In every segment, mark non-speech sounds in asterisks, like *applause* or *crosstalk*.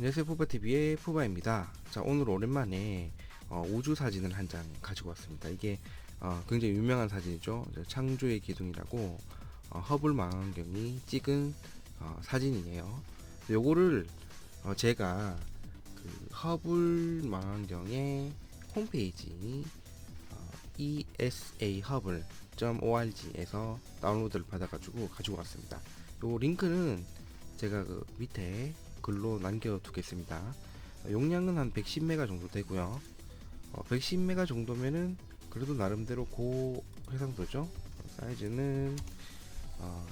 안녕하세요 푸바TV의 푸바입니다. 자 오늘 오랜만에 어, 우주 사진을 한 장 가지고 왔습니다. 이게 어, 굉장히 유명한 사진이죠. 창조의 기둥이라고 어, 허블 망원경이 찍은 어, 사진이에요. 요거를 어, 제가 그 허블 망원경의 홈페이지 어, esahubble.org에서 다운로드를 받아가지고 가지고 왔습니다. 요 링크는 제가 그 밑에 글로 남겨두겠습니다. 어, 용량은 한 110메가 정도 되고요. 어, 110메가 정도면은 그래도 나름대로 고 해상도죠. 어, 사이즈는 어,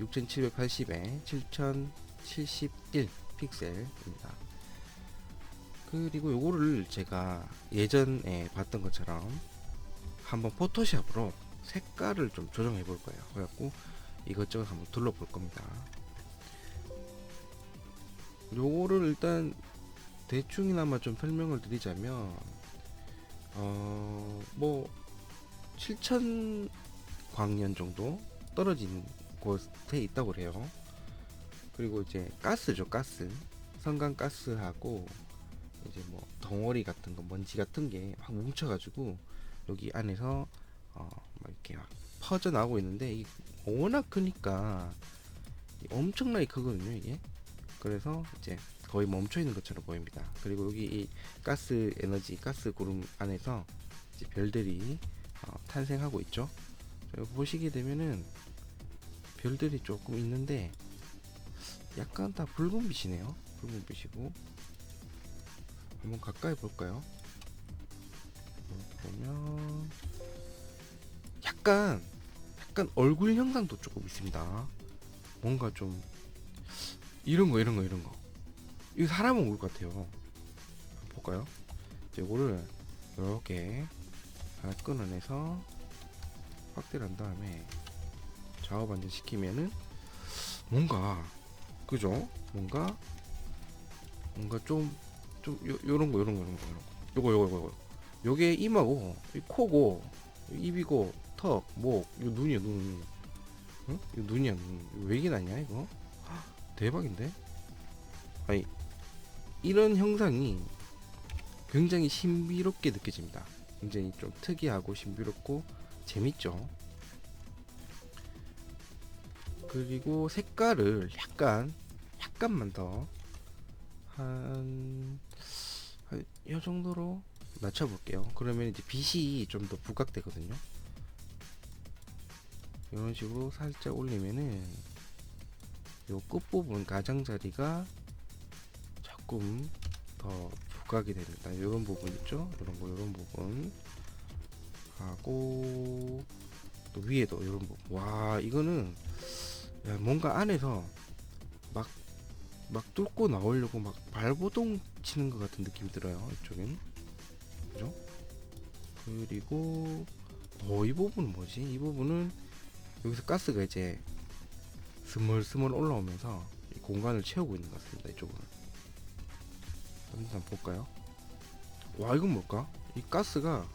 6780에 7071 픽셀입니다. 그리고 요거를 제가 예전에 봤던 것처럼 한번 포토샵으로 색깔을 좀 조정해 볼 거예요. 그래갖고 이것저것 한번 둘러볼 겁니다. 요거를 일단 대충이나마 좀 설명을 드리자면 어 뭐 7천 광년 정도 떨어진 곳에 있다고 그래요. 그리고 이제 가스죠 가스 성간 가스하고 이제 뭐 덩어리 같은 거 먼지 같은 게막 뭉쳐가지고 여기 안에서 어 막 이렇게 막 퍼져 나오고 있는데 이 워낙 크니까 엄청나게 크거든요 이게 그래서 이제 거의 멈춰 있는 것처럼 보입니다. 그리고 여기 이 가스 에너지, 가스 구름 안에서 이제 별들이 어, 탄생하고 있죠. 보시게 되면은 별들이 조금 있는데 약간 다 붉은 빛이네요. 붉은 빛이고 한번 가까이 볼까요? 보면 약간 약간 얼굴 형상도 조금 있습니다. 뭔가 좀 이런 거 이런 거 이런 거. 이거 사람은 올 것 같아요. 볼까요? 이제 요거를 이렇게 하나 끊어내서 확대를 한 다음에 좌우 반전 시키면은 뭔가 그죠? 뭔가 뭔가 좀 좀 요런 거 요런 거 요런 거 요런 거. 요거 요거 요거 요게 이마고 이 코고 이 입이고 턱, 목, 요 눈이야 눈. 응? 이거 눈이야 눈. 왜 이게 나냐 이거 대박인데? 아니 이런 형상이 굉장히 신비롭게 느껴집니다. 굉장히 좀 특이하고 신비롭고 재밌죠. 그리고 색깔을 약간 약간만 더 한 한 이 정도로 낮춰볼게요. 그러면 이제 빛이 좀 더 부각되거든요. 이런 식으로 살짝 올리면은 요 끝부분 가장자리가 조금 더 부각이 됩니다. 이런 부분 있죠? 이런 거, 이런 부분 하고 또 위에도 이런 부분. 와, 이거는 야, 뭔가 안에서 막 막 뚫고 나오려고 막 발버동 치는 것 같은 느낌이 들어요. 이쪽엔 그죠? 그리고 어, 이 부분은 뭐지? 이 부분은 여기서 가스가 이제 스멀스멀 올라오면서 이 공간을 채우고 있는 것 같습니다. 이쪽은. 한번 볼까요? 와 이건 뭘까? 이 가스가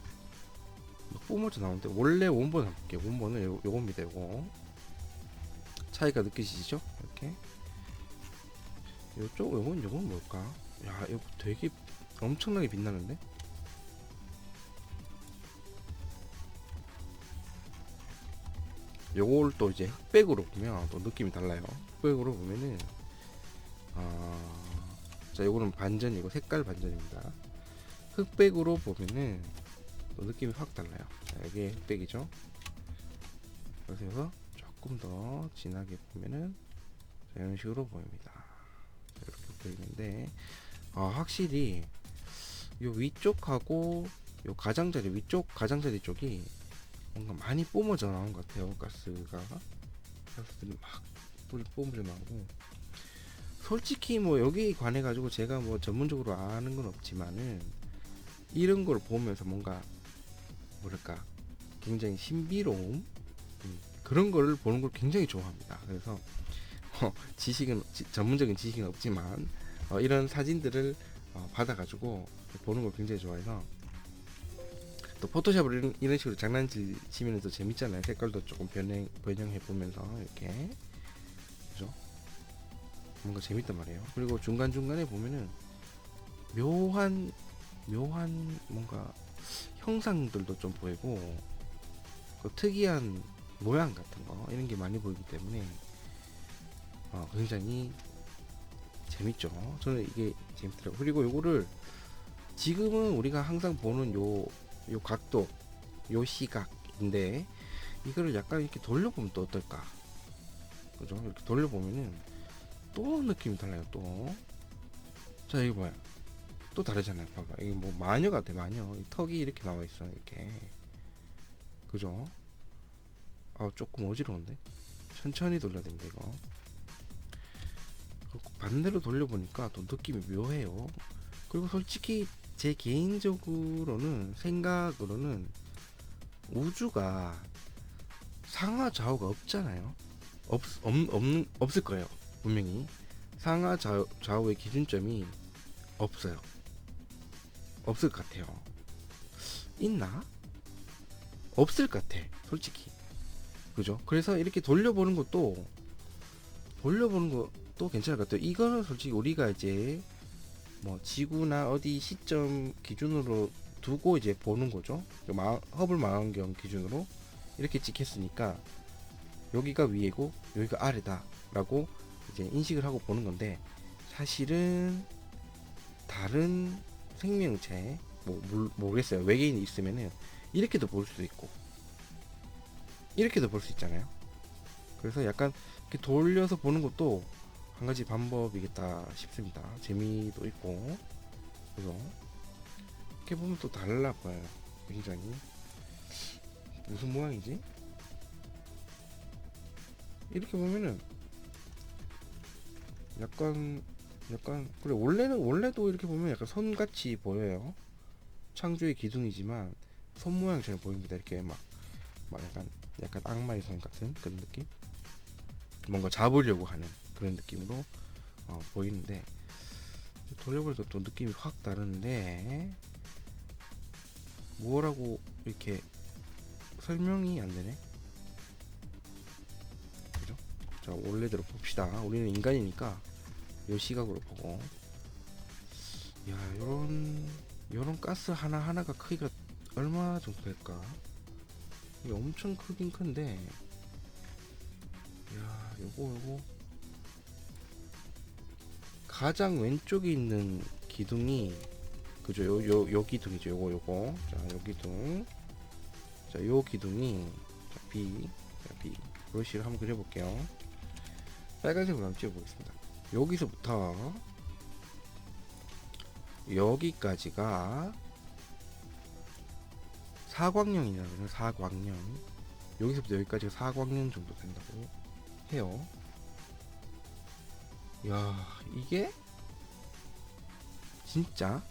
막 뿜어져 나오는데 원래 원본 한번 볼게요. 원본은 요, 요겁니다. 요거 차이가 느끼시죠? 이렇게 요쪽 요건 요건 뭘까? 야 이거 되게 엄청나게 빛나는데? 요걸 또 이제 흑백으로 보면 또 느낌이 달라요. 흑백으로 보면은 아, 자 요거는 반전이고 색깔 반전입니다. 흑백으로 보면은 또 느낌이 확 달라요. 자, 이게 흑백이죠. 그래서 조금 더 진하게 보면은 자, 이런 식으로 보입니다. 자, 이렇게 보이는데 아, 확실히 요 위쪽하고 요 가장자리 위쪽 가장자리 쪽이 뭔가 많이 뿜어져 나온 것 같아요. 가스가. 가스들이 막 뿜- 뿜어져 나오고. 솔직히 뭐 여기 관해 가지고 제가 뭐 전문적으로 아는 건 없지만은 이런 걸 보면서 뭔가 뭐랄까 굉장히 신비로움? 음, 그런 거를 보는 걸 굉장히 좋아합니다. 그래서 어, 지식은 지- 전문적인 지식은 없지만 어, 이런 사진들을 어, 받아가지고 보는 걸 굉장히 좋아해서 또 포토샵을 이런, 이런 식으로 장난치면 또 재밌잖아요. 색깔도 조금 변형, 변형해 보면서 이렇게 그죠? 뭔가 재밌단 말이에요. 그리고 중간 중간에 보면은 묘한 묘한 뭔가 형상들도 좀 보이고 그 특이한 모양 같은 거 이런 게 많이 보이기 때문에 어, 굉장히 재밌죠. 저는 이게 재밌더라고요. 그리고 요거를 지금은 우리가 항상 보는 요, 요 각도, 요 시각인데 이거를 약간 이렇게 돌려보면 또 어떨까? 그죠? 이렇게 돌려보면은 또 느낌이 달라요. 또. 자, 이거 뭐야? 또 다르잖아요. 봐봐. 이게 뭐 마녀 같아, 마녀. 이 턱이 이렇게 나와 있어, 이렇게. 그죠? 아, 조금 어지러운데? 천천히 돌려야 됩니다, 이거. 반대로 돌려보니까 또 느낌이 묘해요. 그리고 솔직히 제 개인적으로는 생각으로는 우주가 상하 좌우가 없잖아요. 없, 없, 없는, 없을 거예요. 분명히. 상하 좌우, 좌우의 기준점이 없어요. 없을 것 같아요. 있나? 없을 것 같아. 솔직히. 그죠? 그래서 이렇게 돌려보는 것도 돌려보는 것도 괜찮을 것 같아요. 이거는 솔직히 우리가 이제 뭐 지구나 어디 시점 기준으로 두고 이제 보는 거죠. 허블 망원경 기준으로 이렇게 찍혔으니까 여기가 위에고 여기가 아래다라고 이제 인식을 하고 보는 건데 사실은 다른 생명체 뭐 모르- 모르겠어요 외계인이 있으면은 이렇게도 볼 수도 있고 이렇게도 볼 수 있잖아요. 그래서 약간 이렇게 돌려서 보는 것도 한 가지 방법이겠다 싶습니다. 재미도 있고 그래서 이렇게 보면 또 달라 보여요. 굉장히 무슨 모양이지? 이렇게 보면은 약간 약간 그래 원래는 원래도 이렇게 보면 약간 선같이 보여요. 창조의 기둥이지만 손 모양처럼 보입니다. 이렇게 막, 막 약간 약간 악마의 손 같은 그런 느낌. 뭔가 잡으려고 하는 그런 느낌으로 어, 보이는데 돌려보니까 또 느낌이 확 다른데 뭐라고 이렇게 설명이 안 되네. 그죠? 자 원래대로 봅시다. 우리는 인간이니까 요 시각으로 보고 야 요런 요런 가스 하나 하나가 크기가 얼마 정도 될까? 이게 엄청 크긴 큰데 야 요거 요거 가장 왼쪽에 있는 기둥이 그죠? 요 요 요 기둥이죠. 요거 요거. 자요 기둥. 자요 기둥이 자 B. 자 B. 브러쉬를 한번 그려볼게요. 빨간색으로 한번 찍어보겠습니다. 여기서부터 여기까지가 사광년이라는 사광년 여기서부터 여기까지가 사광년 정도 된다고 해요 야 이게 진짜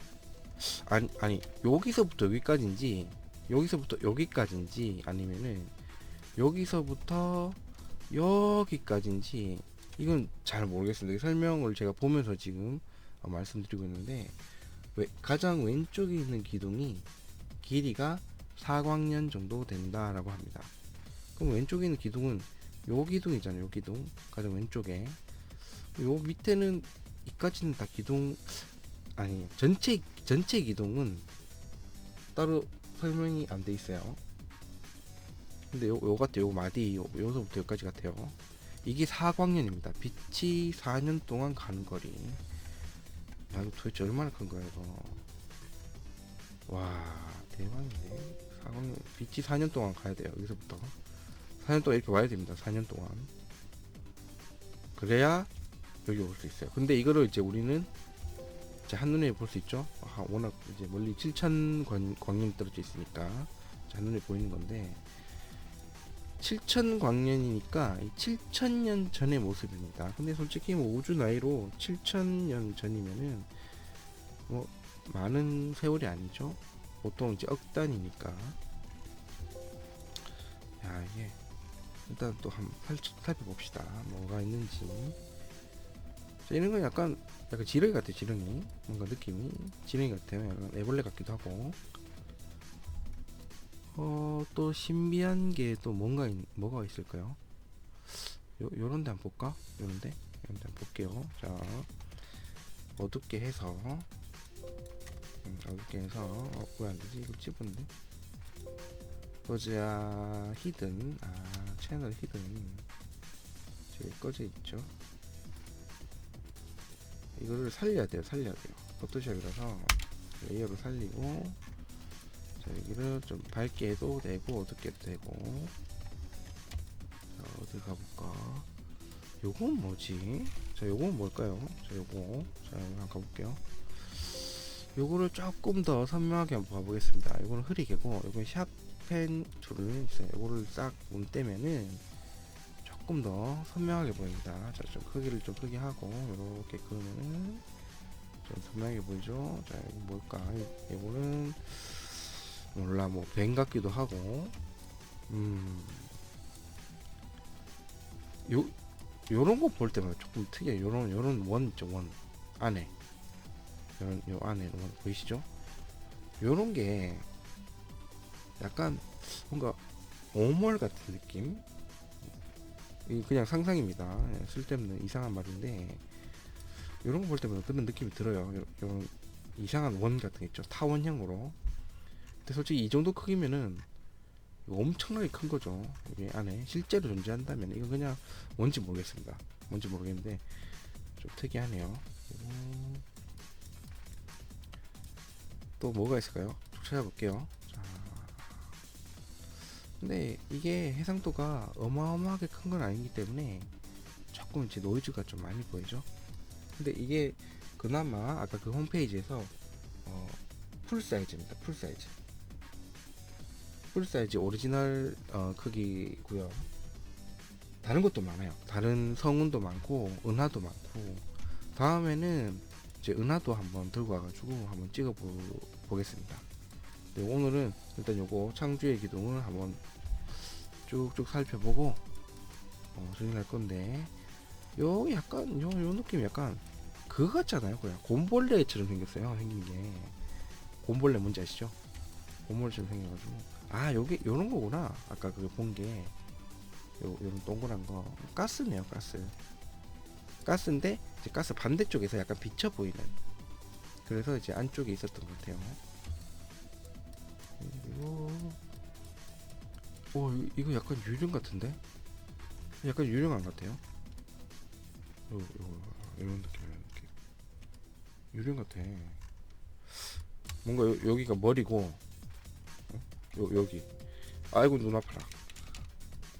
아니 아니 여기서부터 여기까지인지 여기서부터 여기까지인지 아니면은 여기서부터 여기까지인지 이건 잘 모르겠습니다. 이 설명을 제가 보면서 지금 어, 말씀드리고 있는데 왜 가장 왼쪽에 있는 기둥이 길이가 4광년 정도 된다라고 합니다. 그럼 왼쪽에 있는 기둥은 요 기둥이잖아요. 요 기둥 가장 왼쪽에 요 밑에는 이까지는 다 기둥 아니 전체 전체 기둥은 따로 설명이 안 돼 있어요. 근데 요, 요 같아요. 요 마디 요, 요서부터 여기까지 같아요. 이게 4광년입니다. 빛이 4년 동안 가는 거리. 야, 이거 도대체 얼마나 큰 거야, 이거. 와, 대박인데. 4광년, 빛이 4년 동안 가야 돼요, 여기서부터. 4년 동안 이렇게 와야 됩니다, 4년 동안. 그래야 여기 올 수 있어요. 근데 이거를 이제 우리는 이제 한눈에 볼 수 있죠. 아, 워낙 이제 멀리 7천 광년이 떨어져 있으니까 자, 한눈에 보이는 건데 7천 광년이니까 7천 년 전의 모습입니다. 근데 솔직히 뭐 우주 나이로 7천 년 전이면은 뭐 많은 세월이 아니죠. 보통 이제 억 단위니까. 야 이게 일단 또 한번 살펴봅시다. 뭐가 있는지. 자, 이런 건 약간 약간 지렁이 같아 지렁이. 뭔가 느낌이 지렁이 같아요. 약간 애벌레 같기도 하고. 어, 또 신비한 게 또 뭔가 있, 뭐가 있을까요? 요 요런 데 한번 볼까? 요런데 일단 볼게요. 자, 어둡게 해서, 음, 어둡게 해서, 어, 왜 안 되지? 이거 집었는데? 보자, 히든, 아, 채널 히든. 저기 꺼져 있죠. 이거를 살려야 돼요, 살려야 돼요. 포토샵이라서 레이어를 살리고, 자, 여기를 좀 밝게 해도 되고, 어둡게 해도 되고. 자, 어디 가볼까? 요건 뭐지? 자, 요건 뭘까요? 자, 요거. 자, 한번 가볼게요. 요거를 조금 더 선명하게 한번 봐보겠습니다. 요거는 흐리게고, 요건 샵펜 툴을 있어요. 요거를 싹 문 떼면은 조금 더 선명하게 보입니다. 자, 좀 크기를 좀 크게 하고, 요렇게 그으면은 좀 선명하게 보이죠? 자, 이거 뭘까? 이- 요거는 몰라, 뭐, 뱀 같기도 하고, 음, 요, 요런 거 볼 때마다 조금 특이해. 요런, 요런 원 있죠, 원. 안에. 요런, 요 안에 원 보이시죠? 요런 게 약간 뭔가 오멀 같은 느낌? 이 그냥 상상입니다. 예, 쓸데없는 이상한 말인데, 요런 거 볼 때마다 그런 느낌이 들어요. 요, 요런 이상한 원 같은 게 있죠. 타원형으로. 근데 솔직히 이 정도 크기면은 엄청나게 큰 거죠. 여기 안에 실제로 존재한다면 이거 그냥 뭔지 모르겠습니다. 뭔지 모르겠는데 좀 특이하네요. 그리고 또 뭐가 있을까요? 쭉 찾아볼게요. 자, 근데 이게 해상도가 어마어마하게 큰 건 아니기 때문에 조금 이제 노이즈가 좀 많이 보이죠. 근데 이게 그나마 아까 그 홈페이지에서 어, 풀 사이즈입니다. 풀 사이즈. 풀 사이즈 오리지널 어, 크기고요. 다른 것도 많아요. 다른 성운도 많고 은하도 많고 다음에는 이제 은하도 한번 들고 와가지고 한번 찍어 보, 겠습니다 오늘은 일단 요거 창조의 기둥을 한번 쭉쭉 살펴보고 어, 정리할 건데 요 약간 요, 요 느낌 약간 그거 같잖아요. 그냥 곰벌레처럼 생겼어요. 생긴 게 곰벌레 뭔지 아시죠? 곰벌레처럼 생겨가지고 아 요게 요런 거구나. 아까 그본게 요 요런 동그란 거 가스네요. 가스. 가스인데 이제 가스 반대쪽에서 약간 비쳐 보이는. 그래서 이제 안쪽에 있었던 것 같아요. 그리고 오 이- 이거 약간 유령 같은데? 약간 유령한 것 같아요. 요, 요, 이런 느낌, 이런 느낌. 유령 같아. 뭔가 요, 여기가 머리고, 어? 요, 여기. 아이고, 눈 아파라.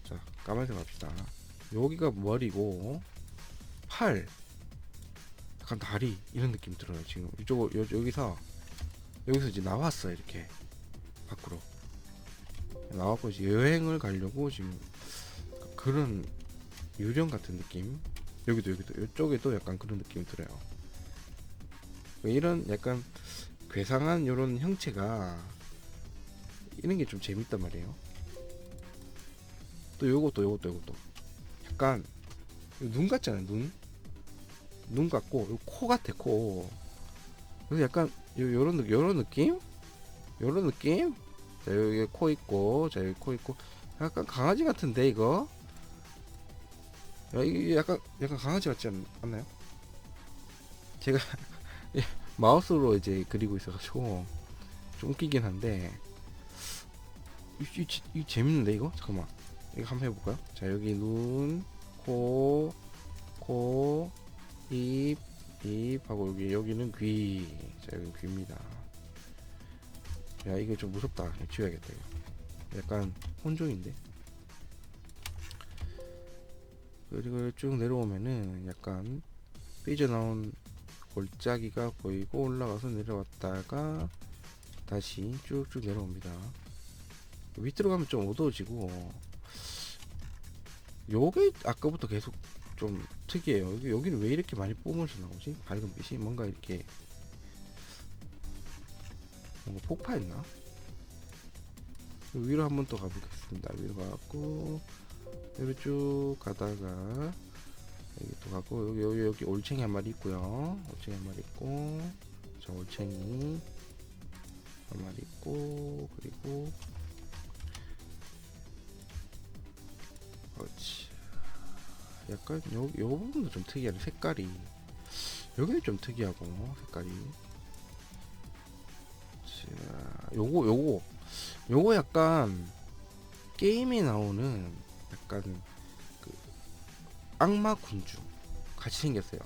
자, 까만색 갑시다. 여기가 머리고, 팔, 약간 다리, 이런 느낌 들어요, 지금. 이쪽, 여, 여기서, 여기서 이제 나왔어, 이렇게. 밖으로. 이제 여행을 가려고 지금, 그- 그런 유령 같은 느낌? 여기도 여기도 이쪽에도 약간 그런 느낌이 들어요. 이런 약간 괴상한 이런 형체가 이런 게 좀 재밌단 말이에요. 또 요것도 요것도 요것도 약간 눈 같잖아요 눈. 눈 같고 요코 같아 코. 그래서 약간 요, 요런 느- 요런 느낌? 요런 느낌? 자 여기 코 있고 자 여기 코 있고 약간 강아지 같은데 이거? 야, 이게 약간 약간 강아지 같지 않, 않나요? 제가 *laughs* 예, 마우스로 이제 그리고 있어가지고 좀 웃기긴 한데 이, 이, 이, 이 재밌는데 이거? 잠깐만 이거 한번 해볼까요? 자 여기 눈, 코, 코, 입, 입 하고 여기 여기는 귀. 자 여기 귀입니다. 야 이거 좀 무섭다. 지워야겠다. 약간 혼종인데. 그리고 쭉 내려오면은 약간 삐져나온 골짜기가 보이고 올라가서 내려왔다가 다시 쭉쭉 내려옵니다. 밑으로 가면 좀 어두워지고 요게 아까부터 계속 좀 특이해요. 여기, 여기는 왜 이렇게 많이 뿜어져 나오지? 밝은 빛이 뭔가 이렇게 뭔가 폭파했나? 위로 한번 또 가보겠습니다. 위로 가고 여기 쭉 가다가 여기 또 가고 여기 여기 여기 올챙이 한 마리 있고요. 올챙이 한 마리 있고 저 올챙이 한 마리 있고 그리고 그렇지 약간 요, 요 부분도 좀 특이하네 색깔이 여기는 좀 특이하고 색깔이 자 요거 요거. 요거 약간 게임에 나오는 약간 그 악마 군주 같이 생겼어요.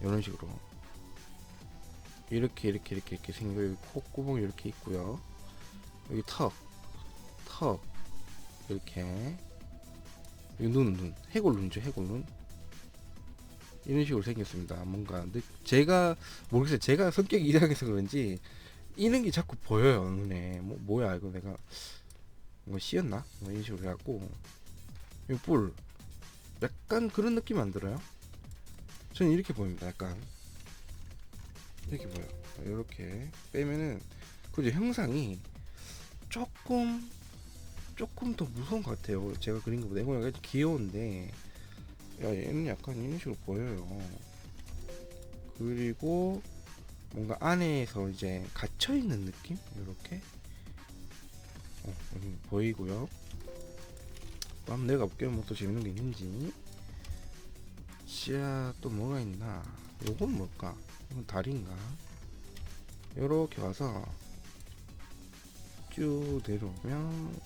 이런 식으로. 이렇게 이렇게 이렇게 이렇게 생겨 여기 콧구멍 이렇게 있고요. 여기 턱 턱 이렇게. 여기 눈, 눈. 해골 눈이죠 해골 눈 이런 식으로 생겼습니다. 뭔가. 근데 제가 모르겠어요. 제가 성격이 이상해서 그런지 이런 게 자꾸 보여요 눈에. 뭐 뭐야 이거 내가 뭐 씌었나? 뭐 이런 식으로 해갖고. 이뿔. 약간 그런 느낌 안 들어요? 저는 이렇게 보입니다 약간. 이렇게 보여 이렇게 빼면은 그죠? 형상이 조금 조금 더 무서운 것 같아요. 제가 그린 것보다. 이거는 귀여운데 야 얘는 약간 이런 식으로 보여요. 그리고 뭔가 안에서 이제 갇혀 있는 느낌? 이렇게? 어, 보이고요. 또 한번 내가 볼게요. 뭐 또 재밌는 게 있는지. 자또 뭐가 있나? 요건 뭘까? 이건 다리인가? 요렇게 와서 쭉 내려오면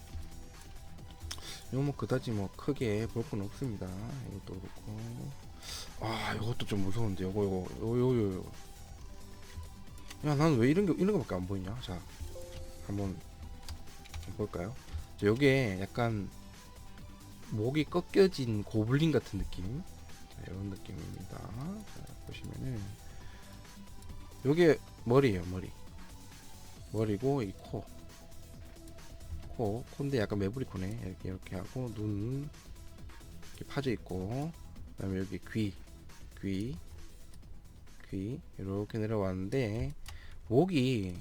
이거 뭐 그다지 뭐 크게 볼 건 없습니다. 이것도 그렇고. 아 이것도 좀 무서운데. 요거 요거 요거 요거 야 나는 왜 이런 게 이런 거밖에 안 보이냐? 자 한번 볼까요? 자, 요게 약간 목이 꺾여진 고블린 같은 느낌? 자, 이런 느낌입니다. 자 보시면은 요게 머리예요 머리. 머리고 이 코 코, 코인데 약간 매부리 코네 이렇게 이렇게 하고 눈 이렇게 파져 있고 그다음에 여기 귀, 귀, 귀 이렇게 내려왔는데 목이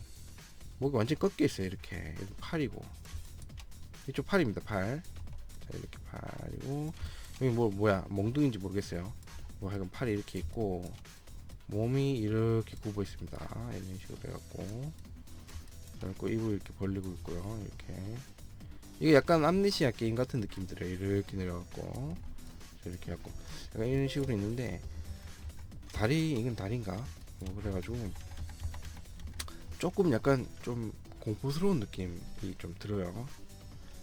목이 완전 꺾여 있어요 이렇게 여기 팔이고 이쪽 팔입니다 팔. 자 이렇게 팔이고 여기 뭐 뭐야 몽둥인지 모르겠어요. 뭐 하여간 팔이 이렇게 있고 몸이 이렇게 굽어 있습니다. 이런 식으로 해갖고 그리고 입을 이렇게 벌리고 있고요. 이렇게 이게 약간 암네시아 게임 같은 느낌 들어요. 이렇게 내려갖고 자, 이렇게 해갖고 약간 이런 식으로 있는데 다리 이건 다리인가? 뭐 그래가지고 조금 약간 좀 공포스러운 느낌이 좀 들어요.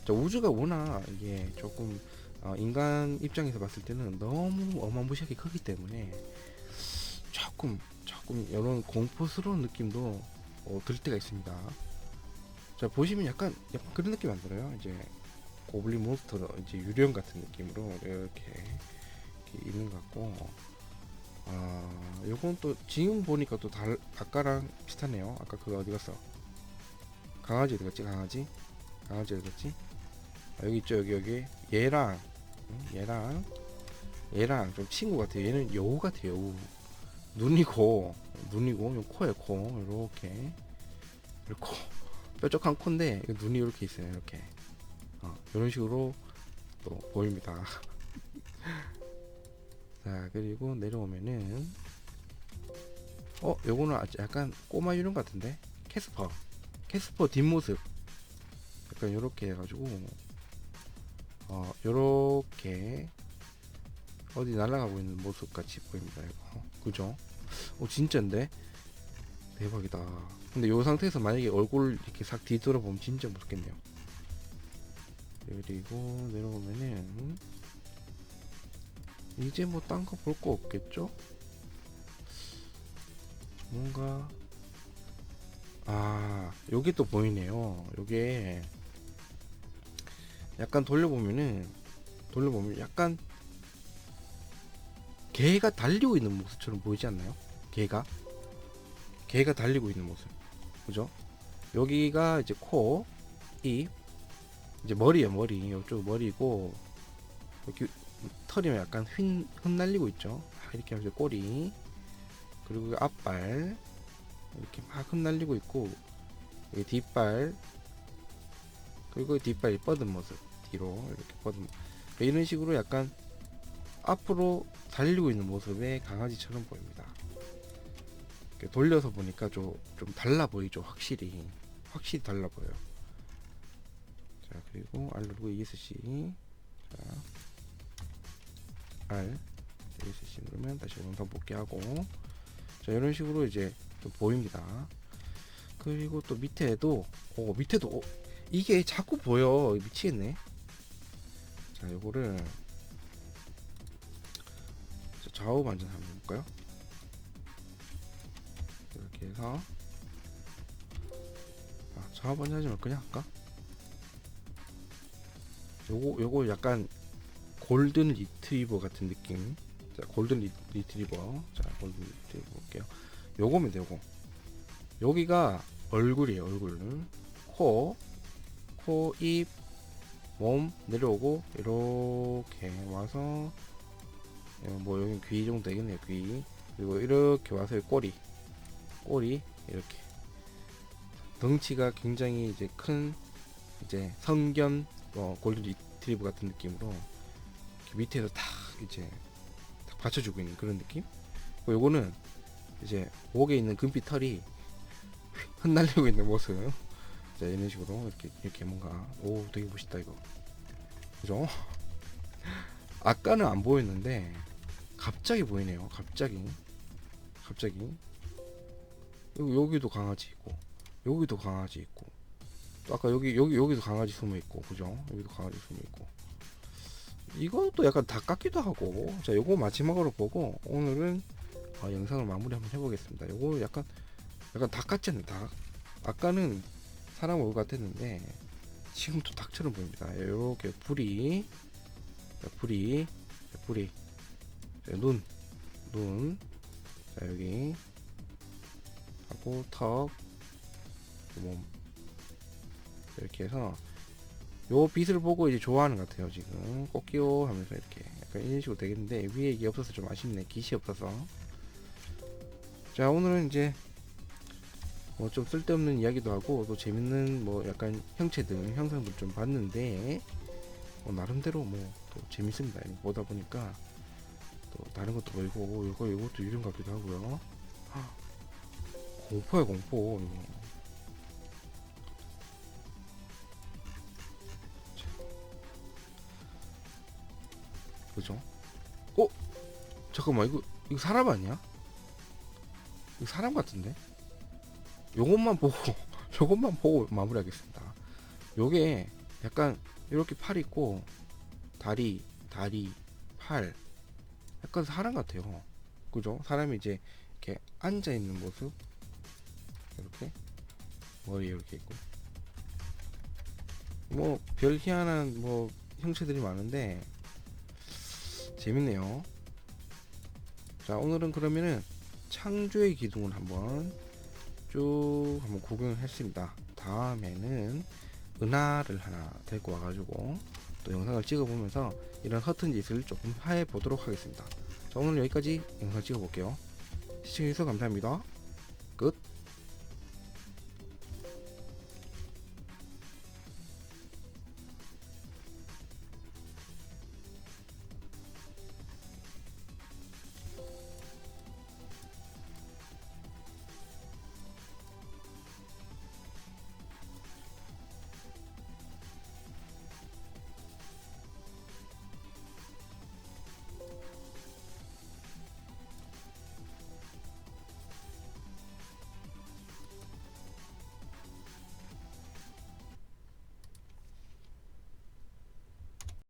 자, 우주가 워낙 이게 조금 어, 인간 입장에서 봤을 때는 너무 어마무시하게 크기 때문에 조금 조금 이런 공포스러운 느낌도 어, 들 때가 있습니다. 자 보시면 약간, 약간 그런 느낌 안 들어요? 이제 고블린 몬스터 이제 유령 같은 느낌으로 이렇게, 이렇게 있는 것 같고 아 요건 또 지금 보니까 또 달, 아까랑 비슷하네요. 아까 그거 어디 갔어? 강아지 어디 갔지? 강아지? 강아지 어디 갔지? 아, 여기 있죠 여기 여기 얘랑 응? 얘랑 얘랑 좀 친구 같아요 얘는 여우 같아요 여우 눈이고 눈이고 요 코에 코 이렇게. 이렇게 뾰족한 이거 눈이 이렇게 있어요 이렇게. 어, 이런 식으로 또 보입니다. *laughs* 자 그리고 내려오면은 어 요거는 약간 꼬마 유령 같은데? 캐스퍼. 캐스퍼 뒷모습. 약간 요렇게 해가지고 어 요렇게 어디 날아가고 있는 모습 같이 보입니다 이거. 그죠? 오 진짜인데? 대박이다. 근데 요 상태에서 만약에 얼굴 이렇게 싹 뒤돌아보면 진짜 무섭겠네요. 그리고 내려오면은 이제 뭐 딴 거 볼 거 없겠죠? 뭔가 아 요게 또 보이네요. 요게 약간 돌려보면은 돌려보면 약간 개가 달리고 있는 모습처럼 보이지 않나요? 개가? 개가 달리고 있는 모습. 그죠? 여기가 이제 코, 입, 이제 머리야 머리. 이쪽 머리고 여기 털이 약간 휜, 흩날리고 있죠. 아, 이렇게 하면서 꼬리. 그리고 앞발. 이렇게 막 흩날리고 있고 여기 뒷발. 그리고 뒷발이 뻗은 모습. 뒤로 이렇게 뻗은. 이런 식으로 약간 앞으로 달리고 있는 모습의 강아지처럼 보입니다. 돌려서 보니까 좀, 좀 달라 보이죠 확실히 확실히 달라 보여요 자 그리고 R 누르고 ESC 자 R ACC 누르면 다시 영상 복귀하고 자 이런 식으로 이제 좀 보입니다. 그리고 또 밑에도 오 밑에도 어, 이게 자꾸 보여 미치겠네. 자 요거를 자, 좌우 반전 한번 해볼까요? 이렇게 해서 아, 좌우 반전 하지 말고 그냥 할까? 요거 요거 약간 골든 리트리버 같은 느낌. 자, 골든 리, 리트리버. 자, 골든 리트리버 볼게요. 요거면 돼, 요거. 여기가 얼굴이에요, 얼굴. 코, 코, 입, 몸 내려오고 이렇게 와서 어, 뭐 여기 귀 정도 되겠네요, 귀. 그리고 이렇게 와서 꼬리, 꼬리 이렇게. 덩치가 굉장히 이제 큰 이제 성견 어, 골든 리트리버 같은 느낌으로 밑에서 탁 이제 딱 받쳐주고 있는 그런 느낌. 요거는 이제 목에 있는 금빛 털이 흩날리고 있는 모습. 자 이런 식으로 이렇게 이렇게 뭔가 오 되게 멋있다 이거. 그죠? 아까는 안 보였는데 갑자기 보이네요. 갑자기 갑자기 여기 여기도 강아지 있고 여기도 강아지 있고 또 아까 여기 여기 여기도 강아지 숨어 있고 그죠? 여기도 강아지 숨어 있고 이것도 약간 다 깎기도 하고 자 요거 마지막으로 보고 오늘은 어, 영상을 마무리 한번 해보겠습니다. 요거 약간 약간 닭 같지 않나요? 닭 아까는 사람 얼굴 같았는데 지금 또 닭처럼 보입니다. 요렇게 불이 자, 불이 자, 불이 자, 눈, 눈, 자 여기. 하고 턱, 몸. 이렇게 해서 요 빛을 보고 이제 좋아하는 것 같아요 지금. 꽃기호 하면서 이렇게 약간 이런 식으로 되겠는데 위에 이게 없어서 좀 아쉽네. 깃이 없어서. 자 오늘은 이제 뭐 좀 쓸데없는 이야기도 하고 또 재밌는 뭐 약간 형체들 형상들 좀 봤는데 뭐 나름대로 뭐 또 재밌습니다. 보다 보니까 또 다른 것도 보이고 이거 이것도 이름 같기도 하고요 아, 공포야 공포 이거 그죠? 어? 잠깐만 이거 이거 사람 아니야? 이거 사람 같은데? 요것만 보고 *laughs* 요것만 보고 마무리하겠습니다. 요게 약간 이렇게 팔 있고 다리 다리 팔 약간 사람 같아요. 그죠? 사람이 이제 이렇게 앉아 있는 모습 이렇게 머리 이렇게 있고 뭐 별 희한한 뭐 형체들이 많은데 재밌네요. 자 오늘은 그러면은 창조의 기둥을 한번 쭉 한번 구경을 했습니다. 다음에는 은하를 하나 데리고 와가지고 또 영상을 찍어보면서 이런 허튼 짓을 조금 해 보도록 하겠습니다. 자 오늘 여기까지 영상 찍어볼게요. 시청해주셔서 감사합니다. 끝.